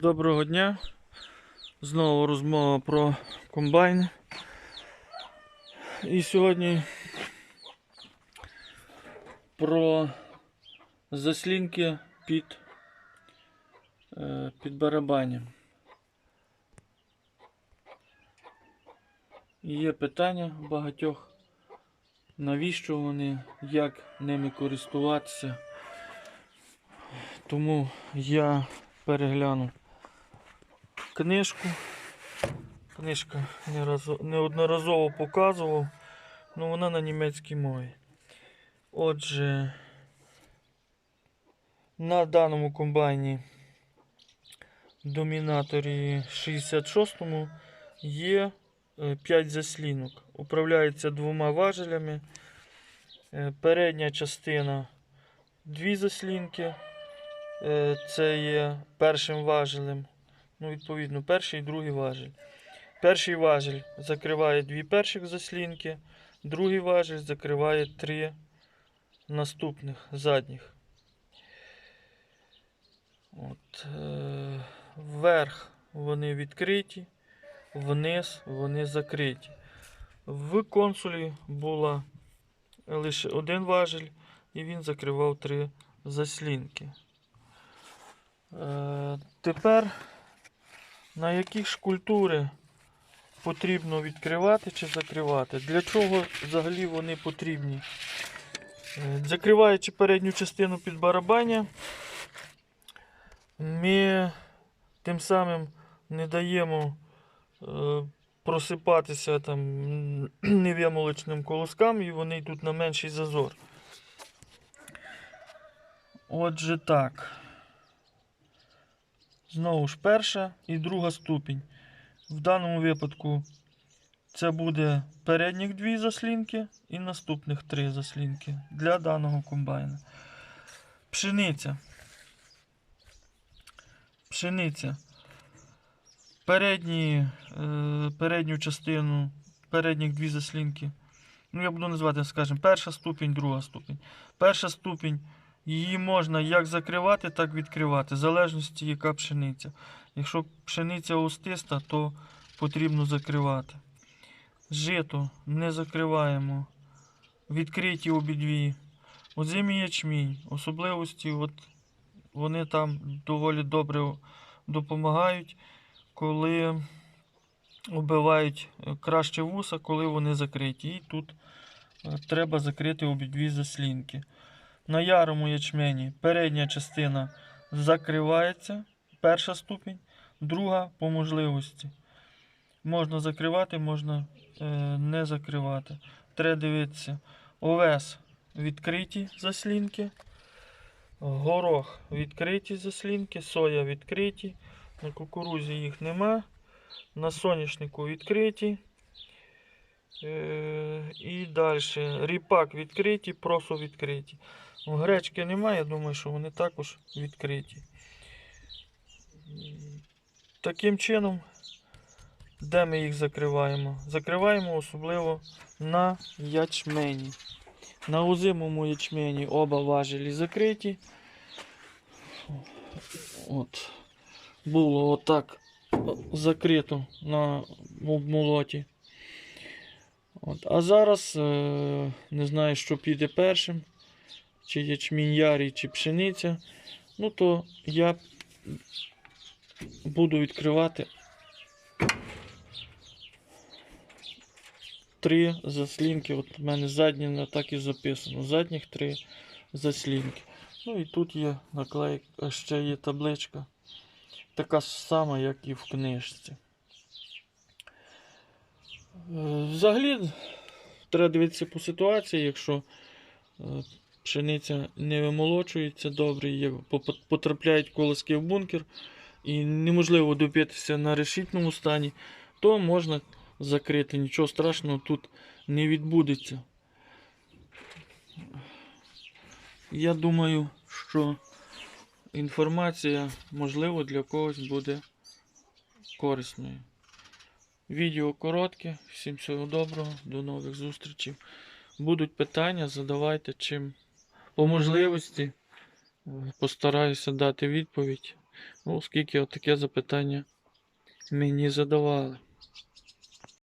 Доброго дня. Знову розмова про комбайн. І сьогодні про заслінки під, е, під барабанем. Є питання багатьох, навіщо вони, як ними користуватися. Тому я перегляну книжку. Книжка неодноразово показував, але вона на німецькій мові. Отже, на даному комбайні домінаторі 66-му є 5 заслінок. Управляється двома важелями. Е, Передня частина дві заслінки. Е, Це є першим важелем. Ну, відповідно, перший і другий важель. Перший важель закриває дві перших заслінки, другий важель закриває три наступних задніх. От, е, вверх вони відкриті, вниз вони закриті. В консулі була лише один важель, і він закривав три заслінки. Е, тепер на які ж культури потрібно відкривати чи закривати? Для чого взагалі вони потрібні? Е, Закриваючи передню частину під барабання, ми тим самим не даємо е, просипатися там нев'ямолочним колоскам і вони йдуть на менший зазор. Отже так. Знову ж перша і друга ступінь. В даному випадку це буде передніх дві заслінки і наступних три заслінки для даного комбайна. Пшениця. Пшениця. Передні, е, передню частину, передніх дві заслінки. Ну, я буду називати, скажімо, перша ступінь, друга ступінь. Перша ступінь Її можна як закривати, так відкривати, в залежності, яка пшениця. Якщо пшениця остиста, то потрібно закривати. Жито не закриваємо. Відкриті обидві. Озимий ячмінь. Особливості, от вони там доволі добре допомагають, коли оббивають е, краще вуса, коли вони закриті. І тут е, треба закрити обидві заслінки. На ярому ячмені передня частина закривається, перша ступінь, друга по можливості. Можна закривати, можна е, не закривати. Треба дивитися. Овес відкриті заслінки, горох відкриті заслінки, соя відкриті, на кукурузі їх нема, на соняшнику відкриті. Е, і далі. Ріпак відкриті, просо відкриті. Ну, Гречки немає, я думаю, що вони також відкриті. Таким чином, де ми їх закриваємо? Закриваємо особливо на ячмені. На озимому ячмені оба важелі закриті. От. Було отак закрито на молоті. От. А зараз е, не знаю, що піде першим чи ячмінь ярий, чи пшениця, ну то я буду відкривати три заслінки. От у мене задні так і записано. Задніх три заслінки. Ну і тут є наклейка, ще є табличка. Така сама, як і в книжці. Е, Взагалі, треба дивитися по ситуації, якщо е, пшениця не вимолочується добре, потрапляють колоски в бункер і неможливо добитися на решітному стані, то можна закрити. Нічого страшного тут не відбудеться. Я думаю, що інформація, можливо, для когось буде корисною. Відео коротке. Всім всього доброго, до нових зустрічей. Будуть питання, задавайте чим по можливості. е, Постараюся дати відповідь. Оскільки таке запитання мені задавали.